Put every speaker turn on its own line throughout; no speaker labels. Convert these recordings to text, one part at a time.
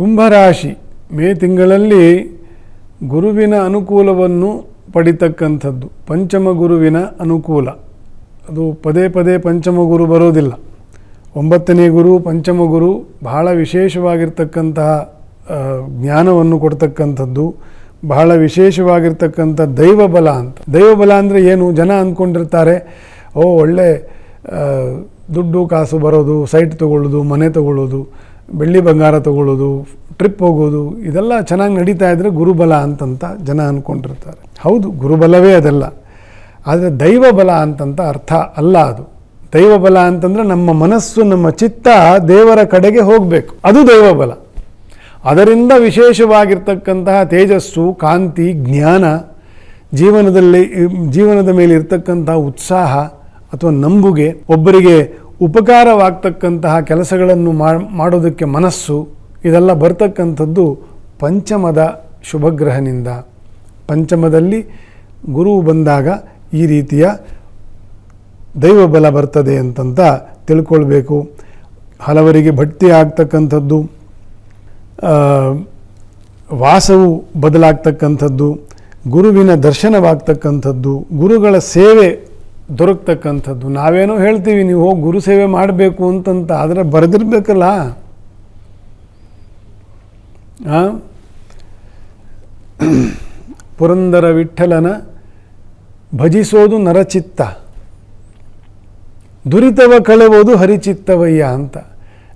ಕುಂಭರಾಶಿ, ಮೇ ತಿಂಗಳಲ್ಲಿ ಗುರುವಿನ ಅನುಕೂಲವನ್ನು ಪಡಿತಕ್ಕಂಥದ್ದು. ಪಂಚಮ ಗುರುವಿನ ಅನುಕೂಲ. ಅದು ಪದೇ ಪದೇ ಪಂಚಮ ಗುರು ಬರೋದಿಲ್ಲ. ಒಂಬತ್ತನೇ ಗುರು, ಪಂಚಮ ಗುರು ಬಹಳ ವಿಶೇಷವಾಗಿರ್ತಕ್ಕಂತಹ ಜ್ಞಾನವನ್ನು ಕೊಡ್ತಕ್ಕಂಥದ್ದು. ಬಹಳ ವಿಶೇಷವಾಗಿರ್ತಕ್ಕಂಥ ದೈವಬಲ ಅಂತ. ದೈವಬಲ ಅಂದರೆ ಏನು? ಜನ ಅಂದ್ಕೊಂಡಿರ್ತಾರೆ ಓ, ಒಳ್ಳೆ ದುಡ್ಡು, ಕಾಸು ಬರೋದು, ಸೈಟ್ ತೊಗೊಳ್ಳೋದು, ಮನೆ ತೊಗೊಳ್ಳೋದು. ಬೆಳ್ಳಿ ಬಂಗಾರ ತಗೊಳ್ಳೋದು ಟ್ರಿಪ್ ಹೋಗೋದು, ಇದೆಲ್ಲ ಚೆನ್ನಾಗಿ ನಡೀತಾ ಇದ್ದರೆ ಗುರುಬಲ ಅಂತಂತ ಜನ ಅಂದ್ಕೊಂಡಿರ್ತಾರೆ ಹೌದು, ಗುರುಬಲವೇ ಅದೆಲ್ಲ. ಆದರೆ ದೈವಬಲ ಅಂತಂತ ಅರ್ಥ ಅಲ್ಲ ಅದು. ದೈವಬಲ ಅಂತಂದರೆ ನಮ್ಮ ಮನಸ್ಸು, ನಮ್ಮ ಚಿತ್ತ ದೇವರ ಕಡೆಗೆ ಹೋಗಬೇಕು. ಅದು ದೈವಬಲ. ಅದರಿಂದ ವಿಶೇಷವಾಗಿರ್ತಕ್ಕಂತಹ ತೇಜಸ್ಸು, ಕಾಂತಿ, ಜ್ಞಾನ, ಜೀವನದಲ್ಲಿ, ಜೀವನದ ಮೇಲೆ ಇರ್ತಕ್ಕಂತಹ ಉತ್ಸಾಹ ಅಥವಾ ನಂಬುಗೆ ಒಬ್ಬರಿಗೆ ಉಪಕಾರವಾಗ್ತಕ್ಕಂತಹ ಕೆಲಸಗಳನ್ನು ಮಾಡೋದಕ್ಕೆ ಮನಸ್ಸು, ಇದೆಲ್ಲ ಬರ್ತಕ್ಕಂಥದ್ದು ಪಂಚಮದ ಶುಭಗ್ರಹನಿಂದ. ಪಂಚಮದಲ್ಲಿ ಗುರು ಬಂದಾಗ ಈ ರೀತಿಯ ದೈವಬಲ ಬರ್ತದೆ ಅಂತಂತ ತಿಳ್ಕೊಳ್ಬೇಕು. ಹಲವರಿಗೆ ಭಕ್ತಿ ಆಗ್ತಕ್ಕಂಥದ್ದು ವಾಸವು ಬದಲಾಗ್ತಕ್ಕಂಥದ್ದು, ಗುರುವಿನ ದರ್ಶನವಾಗ್ತಕ್ಕಂಥದ್ದು, ಗುರುಗಳ ಸೇವೆ ದೊರಕ್ತಕ್ಕಂಥದ್ದು. ನಾವೇನೋ ಹೇಳ್ತೀವಿ, ನೀವು ಹೋಗಿ ಗುರು ಸೇವೆ ಮಾಡಬೇಕು ಅಂತಂತ, ಆದರೆ ಬರೆದಿರ್ಬೇಕಲ್ಲ? ಪುರಂದರ ವಿಠಲನ ಭಜಿಸೋದು ನರಚಿತ್ತ. ದುರಿತವ ಕಳೆವೋದು ಹರಿಚಿತ್ತವಯ್ಯ ಅಂತ.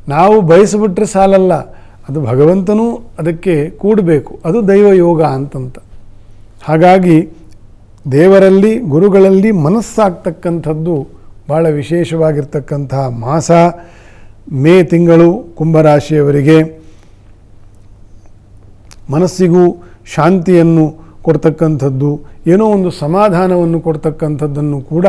ನಾವು ಬಯಸಿಬಿಟ್ರೆ ಸಾಲಲ್ಲ, ಅದು ಭಗವಂತನೂ ಅದಕ್ಕೆ ಕೂಡಬೇಕು. ಅದು ದೈವ ಯೋಗ ಅಂತಂತ. ಹಾಗಾಗಿ ದೇವರಲ್ಲಿ, ಗುರುಗಳಲ್ಲಿ ಮನಸ್ಸಾಗ್ತಕ್ಕಂಥದ್ದು ಭಾಳ ವಿಶೇಷವಾಗಿರ್ತಕ್ಕಂತಹ ಮಾಸ. ಮೇ ತಿಂಗಳು ಕುಂಭರಾಶಿಯವರಿಗೆ ಮನಸ್ಸಿಗೂ ಶಾಂತಿಯನ್ನು ಕೊಡ್ತಕ್ಕಂಥದ್ದು, ಏನೋ ಒಂದು ಸಮಾಧಾನವನ್ನು ಕೊಡ್ತಕ್ಕಂಥದ್ದನ್ನು ಕೂಡ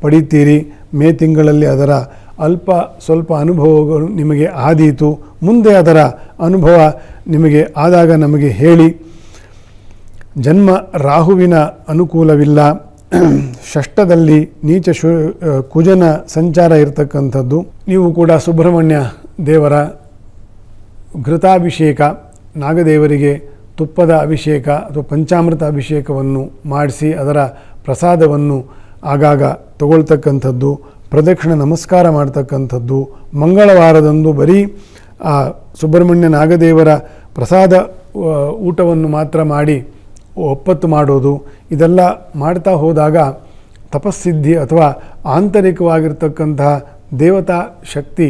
ಪಡಿತೀರಿ. ಮೇ ತಿಂಗಳಲ್ಲಿ ಅದರ ಅಲ್ಪ ಸ್ವಲ್ಪ ಅನುಭವಗಳು ನಿಮಗೆ ಆದೀತು. ಮುಂದೆ ಅದರ ಅನುಭವ ನಿಮಗೆ ಆದಾಗ ನಮಗೆ ಹೇಳಿ. ಜನ್ಮ ರಾಹುವಿನ ಅನುಕೂಲವಿಲ್ಲ. ಷಷ್ಟದಲ್ಲಿ ನೀಚ ಶು ಕುಜನ ಸಂಚಾರ ಇರತಕ್ಕಂಥದ್ದು. ನೀವು ಕೂಡ ಸುಬ್ರಹ್ಮಣ್ಯ ದೇವರ ಘೃತಾಭಿಷೇಕ, ನಾಗದೇವರಿಗೆ ತುಪ್ಪದ ಅಭಿಷೇಕ ಅಥವಾ ಪಂಚಾಮೃತ ಅಭಿಷೇಕವನ್ನು ಮಾಡಿಸಿ ಅದರ ಪ್ರಸಾದವನ್ನು ಆಗಾಗ ತಗೊಳ್ತಕ್ಕಂಥದ್ದು. ಪ್ರದಕ್ಷಿಣೆ ನಮಸ್ಕಾರ ಮಾಡ್ತಕ್ಕಂಥದ್ದು. ಮಂಗಳವಾರದಂದು ಬರೀ, ಆ, ಸುಬ್ರಹ್ಮಣ್ಯ ನಾಗದೇವರ ಪ್ರಸಾದ ಊಟವನ್ನು ಮಾತ್ರ ಮಾಡಿ ಒಪ್ಪತ್ತು ಮಾಡೋದು ಇದೆಲ್ಲ ಮಾಡ್ತಾ ಹೋದಾಗ ತಪಸ್ಸಿದ್ಧಿ ಅಥವಾ ಆಂತರಿಕವಾಗಿರ್ತಕ್ಕಂತಹ ದೇವತಾ ಶಕ್ತಿ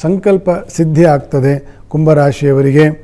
ಸಂಕಲ್ಪ ಸಿದ್ಧಿ ಆಗ್ತದೆ ಕುಂಭರಾಶಿಯವರಿಗೆ.